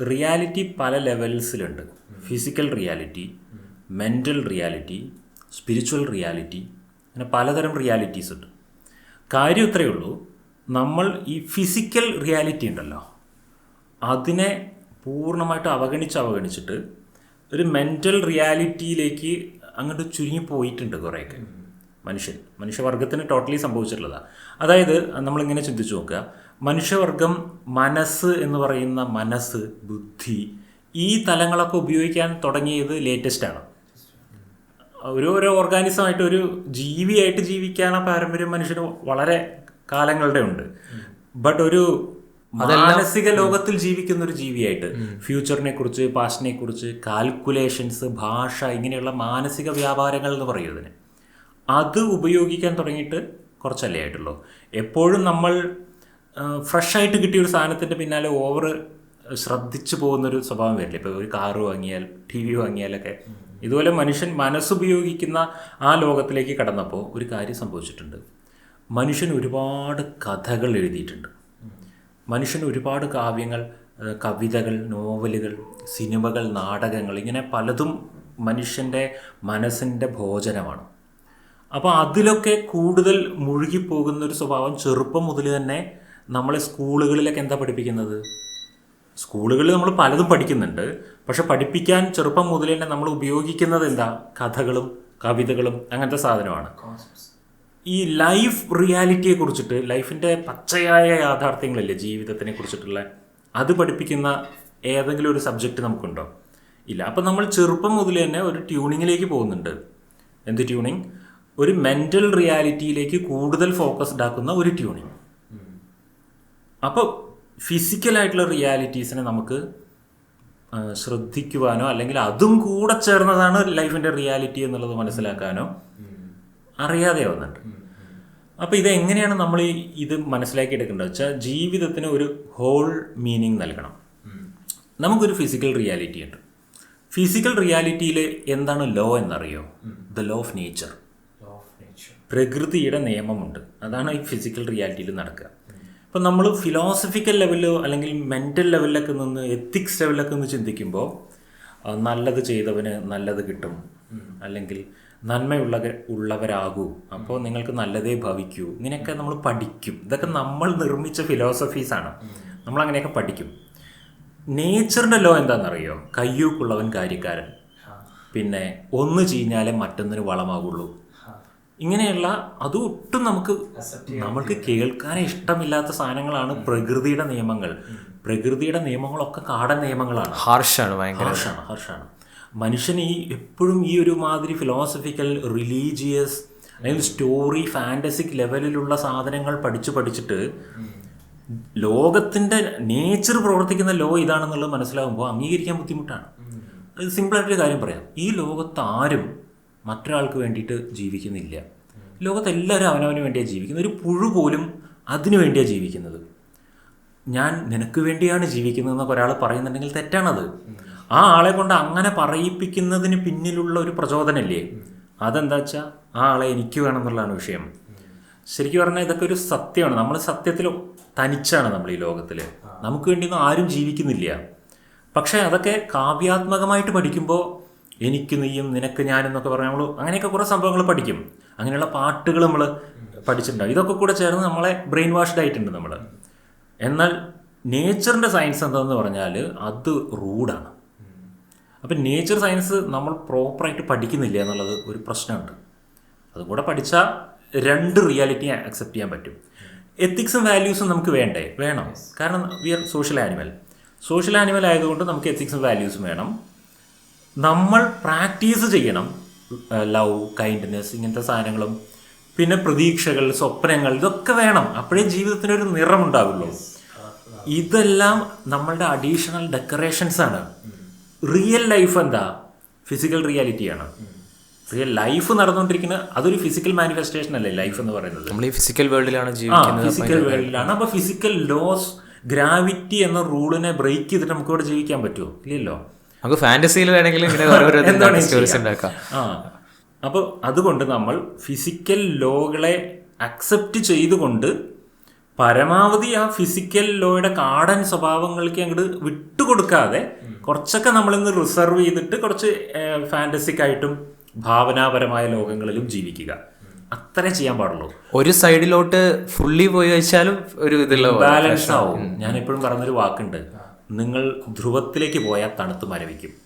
Reality പല ലെവൽസിലുണ്ട്. Physical reality mental reality spiritual reality അങ്ങനെ പലതരം റിയാലിറ്റീസ് ഉണ്ട്. കാര്യം ഇത്രയേ ഉള്ളൂ. നമ്മൾ ഈ ഫിസിക്കൽ റിയാലിറ്റി ഉണ്ടല്ലോ അതിനെ പൂർണമായിട്ട് അവഗണിച്ച് അവഗണിച്ചിട്ട് ഒരു മെന്റൽ റിയാലിറ്റിയിലേക്ക് അങ്ങോട്ട് ചുരുങ്ങി പോയിട്ടുണ്ട് കുറേയൊക്കെ. മനുഷ്യൻ. മനുഷ്യവർഗത്തിന് ടോട്ടലി സംഭവിച്ചിട്ടുള്ളതാണ് അതായത് നമ്മളിങ്ങനെ ചിന്തിച്ചു നോക്കുക. മനുഷ്യവർഗം മനസ്സ് എന്ന് പറയുന്ന മനസ്സ് ബുദ്ധി ഈ തലങ്ങളൊക്കെ ഉപയോഗിക്കാൻ തുടങ്ങിയത് ലേറ്റസ്റ്റ് ആണ്. ഒരു ഒരു ഓർഗാനിസമായിട്ട് ഒരു ജീവിയായിട്ട് ജീവിക്കാനുള്ള പാരമ്പര്യം മനുഷ്യന് വളരെ കാലങ്ങളുടെ ഉണ്ട്. ബട്ട് ഒരു മാനസിക ലോകത്തിൽ ജീവിക്കുന്ന ഒരു ജീവിയായിട്ട് ഫ്യൂച്ചറിനെ കുറിച്ച് പാസ്റ്റിനെ കുറിച്ച് കാൽക്കുലേഷൻസ് ഭാഷ ഇങ്ങനെയുള്ള മാനസിക വ്യാപാരങ്ങൾ എന്ന് പറയും ഇതിന് അത് ഉപയോഗിക്കാൻ തുടങ്ങിയിട്ട് കുറച്ചല്ലേ ആയിട്ടുള്ളൂ. എപ്പോഴും നമ്മൾ ഫ്രഷായിട്ട് കിട്ടിയ ഒരു സാധനത്തിന്റെ പിന്നാലെ ഓവർ ശ്രദ്ധിച്ചു പോകുന്നൊരു സ്വഭാവം വരില്ല? ഇപ്പോൾ ഒരു കാറ് വാങ്ങിയാൽ ടി വി വാങ്ങിയാലൊക്കെ. ഇതുപോലെ മനുഷ്യൻ മനസ്സുപയോഗിക്കുന്ന ആ ലോകത്തിലേക്ക് കടന്നപ്പോൾ ഒരു കാര്യം സംഭവിച്ചിട്ടുണ്ട്. മനുഷ്യൻ ഒരുപാട് കഥകൾ എഴുതിയിട്ടുണ്ട്. മനുഷ്യൻ ഒരുപാട് കാവ്യങ്ങൾ കവിതകൾ നോവലുകൾ സിനിമകൾ നാടകങ്ങൾ ഇങ്ങനെ പലതും മനുഷ്യന്റെ മനസ്സിന്റെ ഭോജനമാണ്. അപ്പോൾ അതിലൊക്കെ കൂടുതൽ മുഴുകിപ്പോകുന്ന ഒരു സ്വഭാവം ചെറുപ്പം മുതൽ തന്നെ നമ്മളെ സ്കൂളുകളിലൊക്കെ എന്താ പഠിപ്പിക്കുന്നത്? സ്കൂളുകളിൽ നമ്മൾ പലതും പഠിക്കുന്നുണ്ട്. പക്ഷെ പഠിപ്പിക്കാൻ ചെറുപ്പം മുതൽ തന്നെ നമ്മൾ ഉപയോഗിക്കുന്നത് എന്താ? കഥകളും കവിതകളും അങ്ങനത്തെ സാധനമാണ്. ഈ ലൈഫ് റിയാലിറ്റിയെ കുറിച്ചിട്ട് ലൈഫിന്റെ പച്ചയായ യാഥാർത്ഥ്യങ്ങളില്ലേ ജീവിതത്തിനെ കുറിച്ചിട്ടുള്ള അത് പഠിപ്പിക്കുന്ന ഏതെങ്കിലും ഒരു സബ്ജക്റ്റ് നമുക്കുണ്ടോ? ഇല്ല. അപ്പം നമ്മൾ ചെറുപ്പം മുതൽ തന്നെ ഒരു ട്യൂണിങ്ങിലേക്ക് പോകുന്നുണ്ട്. എന്ത് ട്യൂണിങ്? ഒരു മെന്റൽ റിയാലിറ്റിയിലേക്ക് കൂടുതൽ ഫോക്കസ്ഡ് ആക്കുന്ന ഒരു ട്യൂണിങ് അപ്പോൾ ഫിസിക്കലായിട്ടുള്ള റിയാലിറ്റീസിനെ നമുക്ക് ശ്രദ്ധിക്കുവാനോ അല്ലെങ്കിൽ അതും കൂടെ ചേർന്നതാണ് ലൈഫിന്റെ റിയാലിറ്റി എന്നുള്ളത് മനസ്സിലാക്കാനോ അറിയാതെ വന്നിട്ട് അപ്പോൾ ഇത് എങ്ങനെയാണ് നമ്മൾ ഇത് മനസ്സിലാക്കി എടുക്കേണ്ടത് വെച്ചാൽ ജീവിതത്തിന് ഒരു ഹോൾ മീനിങ് നൽകണം. നമുക്കൊരു ഫിസിക്കൽ റിയാലിറ്റി ഉണ്ട്. ഫിസിക്കൽ റിയാലിറ്റിയിൽ എന്താണ് ലോ എന്നറിയോ? ദ ലോ ഓഫ് നേച്ചർ പ്രകൃതിയുടെ നിയമമുണ്ട്. അതാണ് ഈ ഫിസിക്കൽ റിയാലിറ്റിയിൽ നടക്കുക. അപ്പം നമ്മൾ ഫിലോസഫിക്കൽ ലെവലിലോ അല്ലെങ്കിൽ മെന്റൽ ലെവലിലൊക്കെ നിന്ന് എത്തിക്സ് ലെവലിലൊക്കെ നിന്ന് ചിന്തിക്കുമ്പോൾ നല്ലത് ചെയ്തവന് നല്ലത് കിട്ടും. അല്ലെങ്കിൽ നന്മയുള്ള ഉള്ളവരാകൂ. അപ്പോൾ നിങ്ങൾക്ക് നല്ലതേ ഭവിക്കൂ. ഇങ്ങനെയൊക്കെ നമ്മൾ പഠിക്കും. ഇതൊക്കെ നമ്മൾ നിർമ്മിച്ച ഫിലോസഫീസാണ് നമ്മൾ അങ്ങനെയൊക്കെ പഠിക്കും. നേച്ചറിന്റെ ലോ എന്താണെന്നറിയോ? കയ്യൂക്കുള്ളവൻ കാര്യക്കാരൻ. പിന്നെ ഒന്ന് ചീഞ്ഞാലേ മറ്റൊന്നിന് വളമാകുള്ളൂ ഇങ്ങനെയുള്ള അത് ഒട്ടും നമുക്ക് നമ്മൾക്ക് കേൾക്കാൻ ഇഷ്ടമില്ലാത്ത സാധനങ്ങളാണ് പ്രകൃതിയുടെ നിയമങ്ങൾ. പ്രകൃതിയുടെ നിയമങ്ങളൊക്കെ കാടൻ നിയമങ്ങളാണ്. ഹാർഷാണ് ഭയങ്കര. ഹർഷാണ് ഹർഷാണ് മനുഷ്യൻ ഈ എപ്പോഴും ഈ ഒരു മാതിരി ഫിലോസഫിക്കൽ റിലീജിയസ് അല്ലെങ്കിൽ സ്റ്റോറി ഫാന്റസിക് ലെവലിലുള്ള സാധനങ്ങൾ പഠിച്ചു പഠിച്ചിട്ട് ലോകത്തിന്റെ നേച്ചർ പ്രവർത്തിക്കുന്ന ലോ ഇതാണെന്നുള്ളത് മനസ്സിലാകുമ്പോൾ അംഗീകരിക്കാൻ ബുദ്ധിമുട്ടാണ്. സിമ്പിളായിട്ടൊരു കാര്യം പറയാം. ഈ ലോകത്ത് ആരും മറ്റൊരാൾക്ക് വേണ്ടിയിട്ട് ജീവിക്കുന്നില്ല. ലോകത്ത് എല്ലാവരും അവനവന് വേണ്ടിയാണ് ജീവിക്കുന്നത്. ഒരു പുഴു പോലും അതിനു വേണ്ടിയാണ് ജീവിക്കുന്നത്. ഞാൻ നിനക്ക് വേണ്ടിയാണ് ജീവിക്കുന്നതെന്നൊക്കെ ഒരാൾ പറയുന്നുണ്ടെങ്കിൽ തെറ്റാണത്. ആ ആളെ കൊണ്ട് അങ്ങനെ പറയിപ്പിക്കുന്നതിന് പിന്നിലുള്ള ഒരു പ്രചോദനമല്ലേ? അതെന്താ വെച്ചാൽ ആ ആളെ എനിക്ക് വേണം വേണമെന്നുള്ളതാണ് വിഷയം. ശരിക്കും പറഞ്ഞാൽ ഇതൊക്കെ ഒരു സത്യമാണ്. നമ്മൾ സത്യത്തിൽ തനിച്ചാണ് നമ്മൾ ഈ ലോകത്തിൽ നമുക്ക് വേണ്ടിയൊന്നും ആരും ജീവിക്കുന്നില്ല. പക്ഷേ അതൊക്കെ കാവ്യാത്മകമായിട്ട് പഠിക്കുമ്പോൾ എനിക്ക് നീയും നിനക്ക് ഞാനെന്നൊക്കെ പറഞ്ഞാൽ നമ്മൾ അങ്ങനെയൊക്കെ കുറേ സംഭവങ്ങൾ പഠിക്കും. അങ്ങനെയുള്ള പാട്ടുകൾ നമ്മൾ പഠിച്ചിട്ടുണ്ടാവും. ഇതൊക്കെ കൂടെ ചേർന്ന് നമ്മളെ ബ്രെയിൻ വാഷ്ഡ് ആയിട്ടുണ്ട് നമ്മൾ എന്നാൽ നേച്ചറിന്റെ സയൻസ് എന്താണെന്ന് പറഞ്ഞാൽ അത് റൂഡാണ്. അപ്പം നേച്ചർ സയൻസ് നമ്മൾ പ്രോപ്പറായിട്ട് പഠിക്കുന്നില്ല എന്നുള്ളത് ഒരു പ്രശ്നമുണ്ട്. അതുകൂടെ പഠിച്ചാൽ രണ്ട് റിയാലിറ്റി അക്സെപ്റ്റ് ചെയ്യാൻ പറ്റും. എത്തിക്സും വാല്യൂസും നമുക്ക് വേണ്ടേ? വേണം. കാരണം we are social animal. Social animal ആയതുകൊണ്ട് നമുക്ക് എത്തിക്സും വാല്യൂസും വേണം. നമ്മൾ പ്രാക്ടീസ് ചെയ്യണം. ലവ് കൈൻഡ്നെസ് ഇങ്ങനത്തെ സാധനങ്ങളും. പിന്നെ പ്രതീക്ഷകൾ സ്വപ്നങ്ങൾ ഇതൊക്കെ വേണം. അപ്പോഴേ ജീവിതത്തിന് ജീവിതത്തിനൊരു നിറമുണ്ടാകുള്ളൂ ഇതെല്ലാം നമ്മളുടെ അഡീഷണൽ ഡെക്കറേഷൻസ് ആണ്. റിയൽ ലൈഫ് എന്താ? ഫിസിക്കൽ റിയാലിറ്റിയാണ് റിയൽ ലൈഫ് നടന്നുകൊണ്ടിരിക്കുന്ന അതൊരു ഫിസിക്കൽ മാനിഫെസ്റ്റേഷൻ അല്ലേ ലൈഫ് എന്ന് പറയുന്നത്? നമ്മൾ ഈ ഫിസിക്കൽ വേൾഡിലാണ് ജീവിക്കുന്നത്. ഫിസിക്കൽ വേൾഡിലാണ് അപ്പോൾ ഫിസിക്കൽ ലോസ് ഗ്രാവിറ്റി എന്ന റൂളിനെ ബ്രേക്ക് ചെയ്തിട്ട് നമുക്ക് ഇവിടെ ജീവിക്കാൻ പറ്റുമോ? ഇല്ലല്ലോ. നമുക്ക് ഫാന്റസിയിൽ വേണമെങ്കിൽ ഇങ്ങനെ ഓരോരോ സ്റ്റോറീസ്? ഉണ്ടാക്കാം. അപ്പോൾ അതുകൊണ്ട് നമ്മൾ ഫിസിക്കൽ ലോകളെ അക്സെപ്റ്റ് ചെയ്തുകൊണ്ട് പരമാവധി ആ ഫിസിക്കൽ ലോയുടെ കാടൻ സ്വഭാവങ്ങൾക്ക് അങ്ങോട്ട് വിട്ടുകൊടുക്കാതെ കുറച്ചൊക്കെ നമ്മളിന്ന് റിസർവ് ചെയ്തിട്ട് കുറച്ച് ഫാന്റസിക്കായിട്ടും ഭാവനാപരമായ ലോകങ്ങളിലും ജീവിക്കുക. അത്രേ ചെയ്യാൻ പാടുള്ളൂ. ഒരു സൈഡിലോട്ട് ഫുള്ളി പോയി വെച്ചാലും ഒരു ഇതിലോ ബാലൻസ് ആവും. ഞാൻ എപ്പോഴും പറഞ്ഞൊരു വാക്കുണ്ട്. നിങ്ങൾ ധ്രുവത്തിലേക്ക് പോയാൽ തണുത്ത് മരവിക്കും.